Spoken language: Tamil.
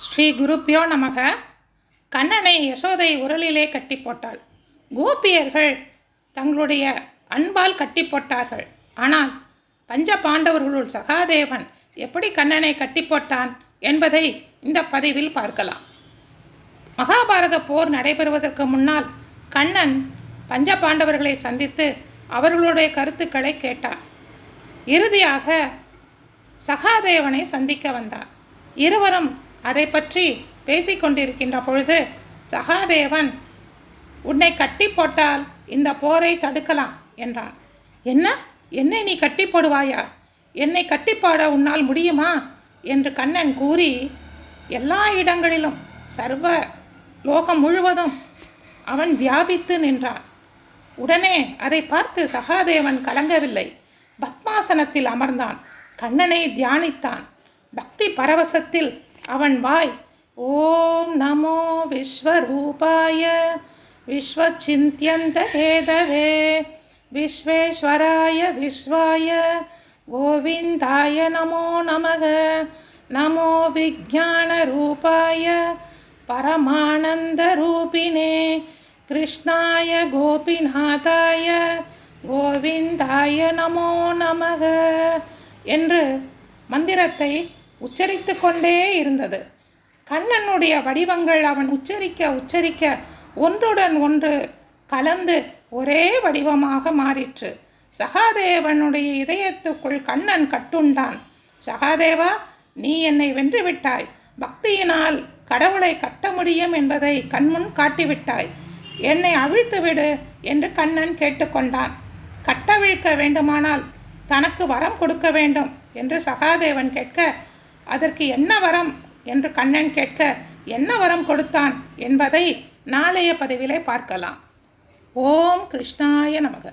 ஸ்ரீ குருப்பியோ நமக. கண்ணனை யசோதை உரலிலே கட்டி போட்டாள். கோபியர்கள் தங்களுடைய அன்பால் கட்டி போட்டார்கள். ஆனால் பஞ்ச பாண்டவர்களுள் சகாதேவன் எப்படி கண்ணனை கட்டி போட்டான் என்பதை இந்த பதிவில் பார்க்கலாம். மகாபாரத போர் நடைபெறுவதற்கு முன்னால் கண்ணன் பஞ்ச பாண்டவர்களை சந்தித்து அவர்களுடைய கருத்துக்களை கேட்டார் இறுதியாக சகாதேவனை சந்திக்க வந்தார் இருவரும் அதை பற்றி பேசிக்கொண்டிருக்கின்ற பொழுது சகாதேவன் உன்னை கட்டி போட்டால் இந்த போரை தடுக்கலாம் என்றான். என்ன? என்னை நீ கட்டி போடுவாயா? என்னை கட்டிப்பாட உன்னால் முடியுமா? என்று கண்ணன் கூறி எல்லா இடங்களிலும் சர்வ லோகம் முழுவதும். அவன் வியாபித்து நின்றான். உடனே அதை பார்த்து சகாதேவன் கலங்கவில்லை. பத்மாசனத்தில் அமர்ந்தான். கண்ணனை தியானித்தான். பக்தி பரவசத்தில் அவன் வாய். ஓம் நமோ விஸ்வரூபாய. விஸ்வச்சிந்தியந்த ஹேதவே விஸ்வேஸ்வராய விஸ்வாய. கோவிந்தாய நமோ நமக. நமோ விஜானரூபாய பரமானந்தரூபிணே கிருஷ்ணாய கோபிநாதாய. கோவிந்தாய நமோ நமக. என்று மந்திரத்தை உச்சரித்து கொண்டே இருந்தது. கண்ணனுடைய வடிவங்கள் அவன் உச்சரிக்க உச்சரிக்க ஒன்றுடன் ஒன்று கலந்து ஒரே வடிவமாக மாறிற்று. சகாதேவனுடைய இதயத்துக்குள் கண்ணன் கட்டுண்டான். சகாதேவா நீ என்னை வென்று விட்டாய் பக்தியினால் கடவுளை கட்ட முடியும் என்பதை கண்முன் காட்டிவிட்டாய். என்னை அவிழ்த்துவிடு என்று கண்ணன் கேட்டுக்கொண்டான். கட்டவிழ்க்க வேண்டுமானால் தனக்கு வரம் கொடுக்க வேண்டும் என்று சகாதேவன் கேட்க அதற்கு என்ன வரம் என்று கண்ணன் கேட்க என்ன வரம் கொடுத்தான்? என்பதை நாளைய பதிவிலே பார்க்கலாம். ஓம் கிருஷ்ணாய நமக.